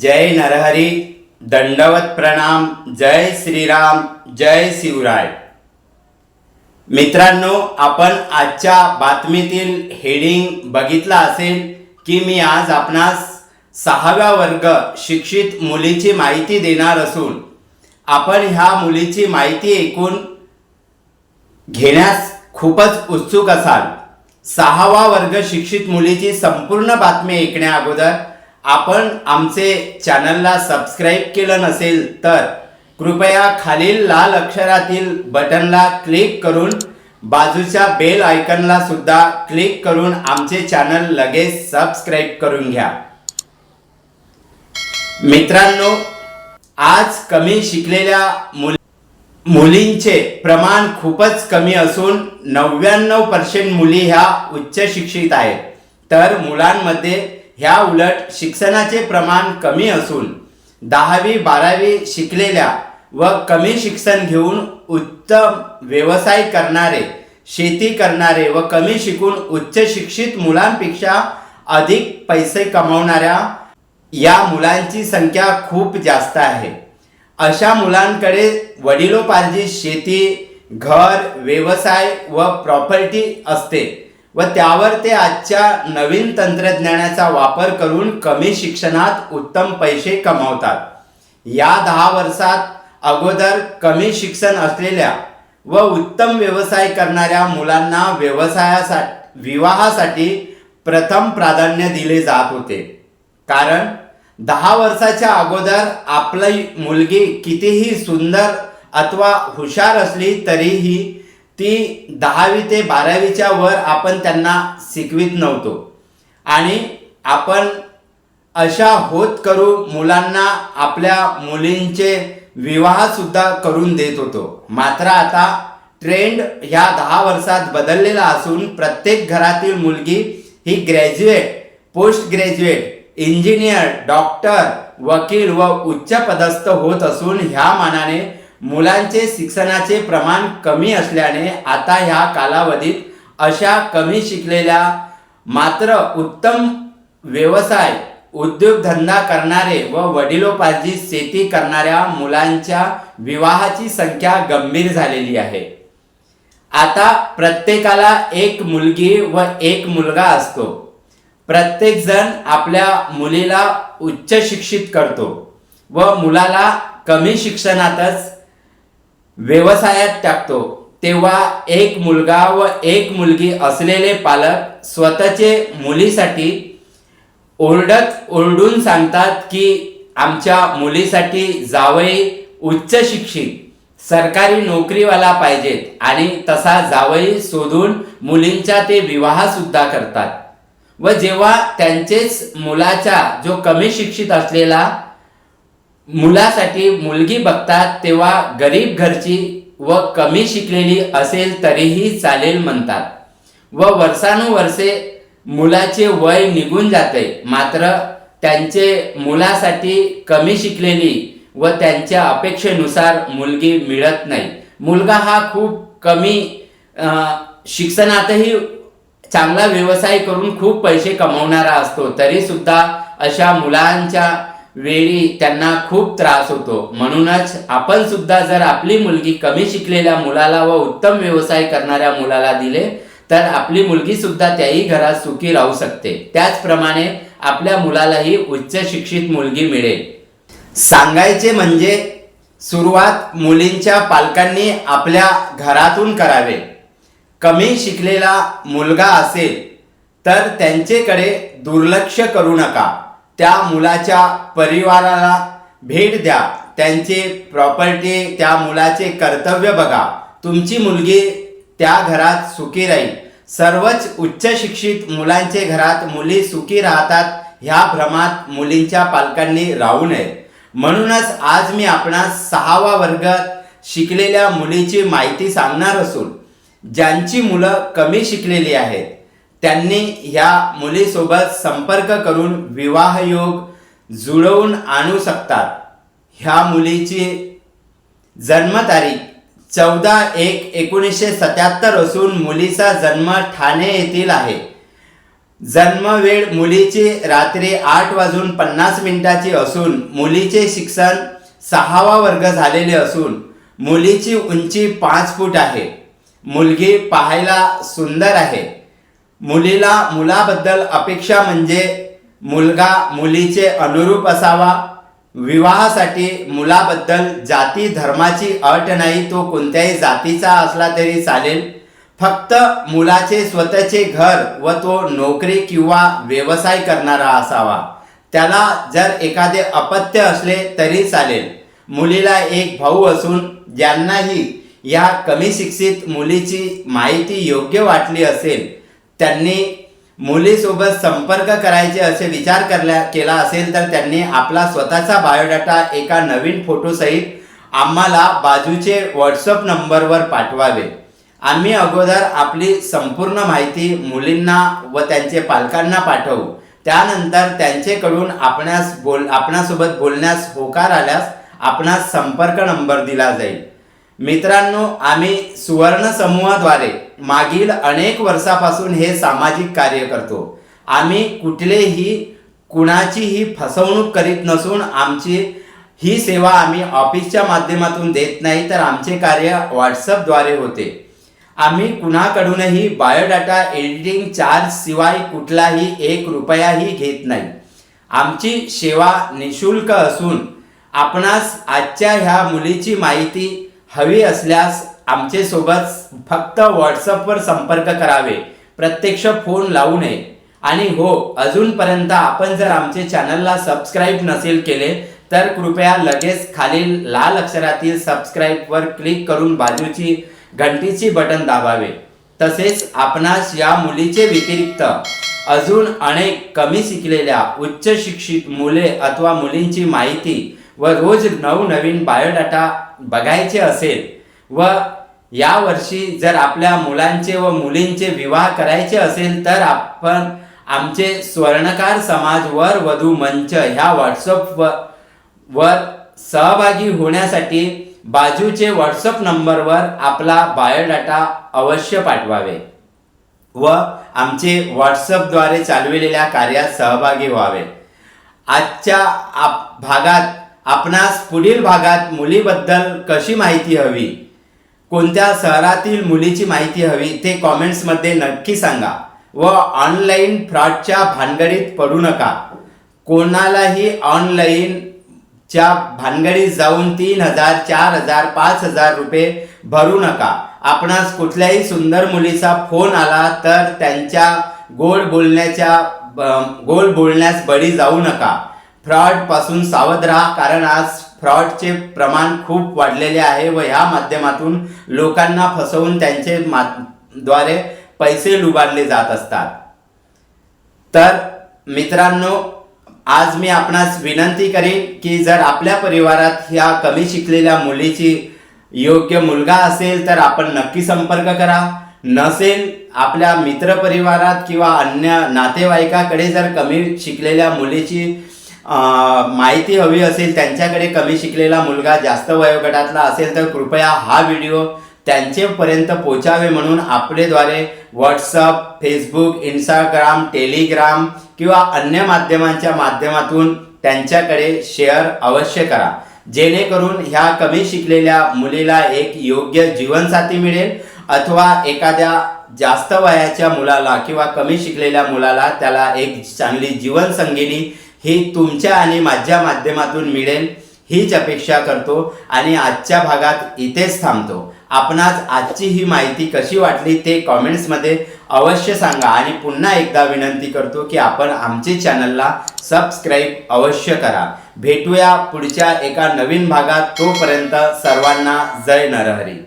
जय नरहरी दंडवत प्रणाम जय श्रीराम जय शिवराय. मित्रांनो आपण आजच्या बातमीतील हेडिंग बघितला असेल की मी आज आपणास सहाव्या वर्ग शिक्षित मुलीची माहिती देणार असून आपण ह्या मुलीची माहिती ऐकून घेण्यास खूपच उत्सुक असाल. सहावा वर्ग शिक्षित मुलीची संपूर्ण बातमी ऐकण्या अगोदर आपण आमचे चॅनलला सबस्क्राईब केलं नसेल तर कृपया खालील लाल अक्षरातील बटनला क्लिक करून बाजूच्या बेल आयकनला सुद्धा क्लिक करून आमचे चॅनल लगेच सबस्क्राईब करून घ्या. मित्रांनो आज कमी शिकलेल्या मुली मुलींचे प्रमाण खूपच कमी असून नव्याण्णव पर्सेंट मुली ह्या उच्च शिक्षित आहेत. तर मुलांमध्ये ह्या उलट शिक्षणाचे प्रमाण कमी असून दहावी बारावी शिकलेल्या व कमी शिक्षण घेऊन उत्तम व्यवसाय करणारे शेती करणारे व कमी शिकून उच्च शिक्षित मुलांपेक्षा अधिक पैसे कमावणाऱ्या या मुलांची संख्या खूप जास्त आहे. अशा मुलांकडे वडिलोपार्जित शेती घर व्यवसाय व प्रॉपर्टी असते. व त्यावर ते आजच्या नवीन तंत्रज्ञानाचा वापर करून कमी शिक्षणात उत्तम पैसे कमावतात. या दहा वर्षात अगोदर कमी शिक्षण असलेल्या व उत्तम व्यवसाय करणाऱ्या मुलांना व्यवसायासाठी विवाहासाठी प्रथम प्राधान्य दिले जात होते. कारण दहा वर्षाच्या अगोदर आपली मुलगी कितीही सुंदर अथवा हुशार असली तरीही ती दहावी ते बारावीच्या वर आपण त्यांना शिकवित नव्हतो. आणि आपण अशा होत करू मुलांना आपल्या मुलींचे विवाहसुद्धा करून देत होतो. मात्र आता ट्रेंड ह्या दहा वर्षात बदललेला असून प्रत्येक घरातील मुलगी ही graduate post graduate engineer doctor वकील व उच्च पदस्थ होत असून ह्या मानाने मुलांचे शिक्षणाचे प्रमाण कमी असल्याने आता ह्या कालावधीत अशा कमी शिकलेल्या मात्र उत्तम व्यवसाय उद्योगधंदा करणारे व वडिलोपार्जित शेती करणाऱ्या मुलांच्या विवाहाची संख्या गंभीर झालेली आहे. आता प्रत्येकाला एक मुलगी व एक मुलगा असतो. प्रत्येकजण आपल्या मुलीला उच्च शिक्षित करतो व मुलाला कमी शिक्षणातच व्यवसायात टाकतो. तेव्हा एक मुलगा व एक मुलगी असलेले पालक स्वतःचे मुलीसाठी ओरडत ओरडून सांगतात की आमच्या मुलीसाठी जावई उच्च शिक्षित सरकारी नोकरीवाला पाहिजेत आणि तसा जावई शोधून मुलींचा ते विवाह सुद्धा करतात. व जेव्हा त्यांचेच मुलाचा जो कमी शिक्षित असलेला मुलासाठी मुलगी बघतात तेव्हा गरीब घरची व कमी शिकलेली असेल तरीही चालेल म्हणतात. व वर्षानुवर्षे मुलाचे वय निघून जाते. मात्र त्यांचे मुलासाठी कमी शिकलेली व त्यांच्या अपेक्षेनुसार मुलगी मिळत नाही. मुलगा हा खूप कमी शिक्षणातही चांगला व्यवसाय करून खूप पैसे कमवणारा असतो. तरीसुद्धा अशा मुलांच्या वेळी त्यांना खूप त्रास होतो. म्हणूनच आपण सुद्धा जर आपली मुलगी कमी शिकलेल्या मुलाला व उत्तम व्यवसाय करणाऱ्या मुलाला दिले तर आपली मुलगी सुद्धा त्याही घरात सुखी राहू शकते. त्याचप्रमाणे आपल्या मुलालाही उच्च शिक्षित मुलगी मिळेल. सांगायचे म्हणजे सुरुवात मुलींच्या पालकांनी आपल्या घरातून करावे. कमी शिकलेला मुलगा असेल तर त्यांचेकडे दुर्लक्ष करू नका. त्या मुलाच्या परिवाराला भेट द्या. त्यांचे प्रॉपर्टी त्या मुलाचे कर्तव्य बघा. तुमची मुलगी त्या घरात सुखी राहील. सर्वच उच्च शिक्षित मुलांचे घरात मुली सुखी राहतात ह्या भ्रमात मुलींच्या पालकांनी राहू नये. म्हणूनच आज मी आपणास सहावा वर्गात शिकलेल्या मुलीची माहिती सांगणार असून ज्यांची मुलं कमी शिकलेली आहेत त्यांनी ह्या मुलीसोबत संपर्क करून विवाहयोग जुळवून आणू शकतात. ह्या मुलीची जन्मतारीख चौदा एक एकोणीसशे सत्याहत्तर असून मुलीचा जन्म ठाणे येथील आहे. जन्मवेळ मुलीची रात्री आठ वाजून पन्नास मिनिटाची असून मुलीचे शिक्षण सहावा वर्ग झालेले असून मुलीची उंची पाच फूट आहे. मुलगी पाहायला सुंदर आहे. मुलीला मुलाबद्दल अपेक्षा म्हणजे मुलगा मुलीचे अनुरूप असावा. विवाहासाठी मुलाबद्दल जाती धर्माची अट नाही तो कोणत्याही जातीचा असला तरी चालेल. फक्त मुलाचे स्वतःचे घर व तो नोकरी किंवा व्यवसाय करणारा असावा. त्याला जर एखादे अपत्य असले तरी चालेल. मुलीला एक भाऊ असून ज्यांनाही या कमी शिक्षित मुलीची माहिती योग्य वाटली असेल त्यांनी मुलीसोबत संपर्क करायचे असे विचार करल्या केला असेल तर त्यांनी आपला स्वतःचा बायोडाटा एका नवीन फोटोसहित आम्हाला बाजूचे व्हॉट्सअप नंबरवर पाठवावे. आम्ही अगोदर आपली संपूर्ण माहिती मुलींना व त्यांचे पालकांना पाठवू. त्यानंतर त्यांचेकडून आपणास बोल आपणासोबत बोलण्यास होकार आल्यास आपणास संपर्क नंबर दिला जाईल. मित्रांनो आम्ही सुवर्ण समूहाद्वारे मागील अनेक वर्षापासून हे सामाजिक कार्य करतो. आम्ही कुठलेही कुणाचीही फसवणूक करीत नसून आमची ही सेवा आम्ही ऑफिसच्या माध्यमातून देत नाही तर आमचे कार्य व्हॉट्सअपद्वारे होते. आम्ही कुणाकडूनही बायोडाटा एडिटिंग चार्ज शिवाय कुठलाही एक रुपयाही घेत नाही. आमची सेवा निशुल्क असून आपणास आजच्या ह्या मुलीची माहिती हवी असल्यास आमचे सोबत फक्त व्हॉट्सअपवर संपर्क करावे. प्रत्यक्ष फोन लावू नये. आणि हो अजूनपर्यंत आपण जर आमचे चॅनलला सबस्क्राईब नसेल केले तर कृपया लगेच खालील लाल अक्षरातील सबस्क्राईबवर क्लिक करून बाजूची घंटीची बटन दाबावे. तसेच आपणास या मुलीचे व्यतिरिक्त अजून अनेक कमी शिकलेल्या उच्च शिक्षित मुले अथवा मुलींची माहिती व रोज नवनवीन बायोडाटा बघायचे असेल व यावर्षी जर आपल्या मुलांचे व मुलींचे विवाह करायचे असेल तर आपण आमचे स्वर्णकार समाज वर वधू मंच ह्या व्हॉट्सअप वर सहभागी होण्यासाठी बाजूचे व्हॉट्सअप नंबरवर आपला बायोडाटा अवश्य पाठवावे व आमचे व्हॉट्सअपद्वारे चालविलेल्या कार्यात सहभागी व्हावे. आजच्या आप भागात आपणास पुढील भागात मुलीबद्दल कशी माहिती हवी? कोणत्या शहरातील मुलीची माहिती हवी ते कॉमेंट्समध्ये नक्की सांगा. व ऑनलाईन फ्रॉडच्या भानगडीत पडू नका. कोणालाही ऑनलाईनच्या भानगडीत जाऊन तीन हजार चार हजार पाच हजार रुपये भरू नका. आपणास कुठल्याही सुंदर मुलीचा फोन आला तर त्यांच्या गोड बोलण्याच्या ब- बोलण्यास बळी जाऊ नका. फ्रॉडपासून सावध राहा कारण आज फ्रॉडचे प्रमाण खूप वाढलेले आहे व ह्या माध्यमातून लोकांना फसवून त्यांचे मा द्वारे पैसे लुबाडले जात असतात. तर मित्रांनो आज मी आपणास विनंती करीन की जर आपल्या परिवारात ह्या कमी शिकलेल्या मुलीची योग्य मुलगा असेल तर आपण नक्की संपर्क करा. नसेल आपल्या मित्रपरिवारात किंवा अन्य नातेवाईकाकडे जर कमी शिकलेल्या मुलीची माहिती हवी असेल त्यांच्याकडे कमी शिकलेला मुलगा जास्त वयोगटातला असेल तर कृपया हा व्हिडिओ त्यांचेपर्यंत पोचावे म्हणून आपलेद्वारे व्हॉट्सअप फेसबुक इंस्टाग्राम टेलिग्राम किंवा अन्य माध्यमांच्या माध्यमातून त्यांच्याकडे शेअर अवश्य करा. जेणेकरून ह्या कमी शिकलेल्या मुलीला एक योग्य जीवनसाथी मिळेल अथवा एखाद्या जास्त वयाच्या मुलाला किंवा कमी शिकलेल्या मुलाला त्याला एक चांगली जीवनसंगिनी ही तुमच्या आणि माझ्या माध्यमातून मिळेल हीच अपेक्षा करतो आणि आजच्या भागात इथेच थांबतो. आपणास आजची ही माहिती कशी वाटली ते कॉमेंट्समध्ये अवश्य सांगा आणि पुन्हा एकदा विनंती करतो की आपण आमचे चॅनलला सबस्क्राईब अवश्य करा. भेटूया पुढच्या एका नवीन भागात तोपर्यंत सर्वांना जय नरहरी.